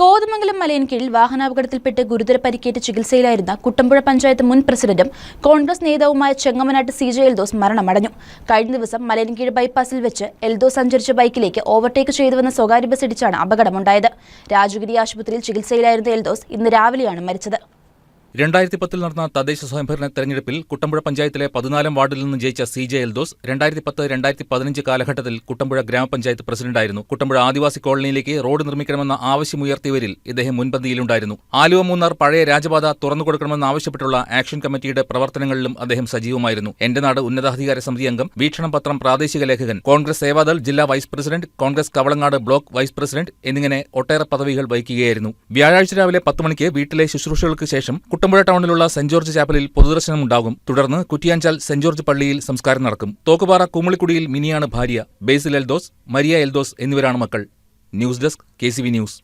കോതമംഗലം മലയിൻ കീഴിൽ വാഹനാപകടത്തിൽപ്പെട്ട് ഗുരുതര പരിക്കേറ്റ് ചികിത്സയിലായിരുന്ന കുട്ടമ്പുഴ പഞ്ചായത്ത് മുൻ പ്രസിഡന്റും കോൺഗ്രസ് നേതാവുമായ ചെങ്ങമനാട്ട് സി ജെ എൽദോസ് മരണമടഞ്ഞു. കഴിഞ്ഞ ദിവസം മലയൻകീഴ് ബൈപ്പാസിൽ വെച്ച് എൽദോസ് സഞ്ചരിച്ച ബൈക്കിലേക്ക് ഓവർടേക്ക് ചെയ്തുവന്ന സ്വകാര്യ ബസ് ഇടിച്ചാണ് അപകടമുണ്ടായത്. രാജഗിരി ആശുപത്രിയിൽ ചികിത്സയിലായിരുന്ന എൽദോസ് ഇന്ന് രാവിലെയാണ് മരിച്ചത്. രണ്ടായിരത്തി പത്തിൽ നടന്ന തദ്ദേശ സ്വയംഭരണ തെരഞ്ഞെടുപ്പിൽ കുട്ടമ്പുഴ പഞ്ചായത്തിലെ പതിനാലാം വാർഡിൽ നിന്ന് ജയിച്ച സി ജെ എൽദോസ് രണ്ടായിരത്തി പത്ത് രണ്ടായിരത്തി പതിനഞ്ച് കാലഘട്ടത്തിൽ കുട്ടമ്പുഴ ഗ്രാമപഞ്ചായത്ത് പ്രസിഡന്റായിരുന്നു. കുട്ടമ്പുഴ ആദിവാസി കോളനിയിലേക്ക് റോഡ് നിർമ്മിക്കണമെന്ന ആവശ്യമുയർത്തിയവരിൽ ഇദ്ദേഹം മുൻപന്തിയിലുണ്ടായിരുന്നു. ആലുവ മൂന്നാർ പഴയ രാജപാത തുറന്നുകൊടുക്കണമെന്ന് ആവശ്യപ്പെട്ടുള്ള ആക്ഷൻ കമ്മിറ്റിയുടെ പ്രവർത്തനങ്ങളിലും അദ്ദേഹം സജീവമായിരുന്നു. എന്റെ നാട് ഉന്നതാധികാര സമിതി അംഗം വീക്ഷണം പത്രം പ്രാദേശിക ലേഖകൻ കോൺഗ്രസ് സേവാദൾ ജില്ലാ vice president Congress Kavalangad block vice president എന്നിങ്ങനെ ഒട്ടേറെ പദവികൾ വഹിക്കുകയായിരുന്നു. വ്യാഴാഴ്ച രാവിലെ പത്ത് മണിക്ക് വീട്ടിലെ ശുശ്രൂഷകൾക്ക് ശേഷം കുട്ടമ്പുഴ ടൗണിലുള്ള സെന്റ് ജോർജ് ചാപ്പലിൽ പൊതുദർശനം ഉണ്ടാകും തുടർന്ന് കുറ്റിയാഞ്ചാൽ സെന്റ് ജോർജ് പള്ളിയിൽ സംസ്കാരം നടക്കും. തോക്കുപാറ കുമ്മിളിക്കുടിയിൽ മിനിയാണ് ഭാര്യ. ബേസിൽ എൽദോസ് മരിയ എൽദോസ് എന്നിവരാണ് മക്കൾ. News desk K news.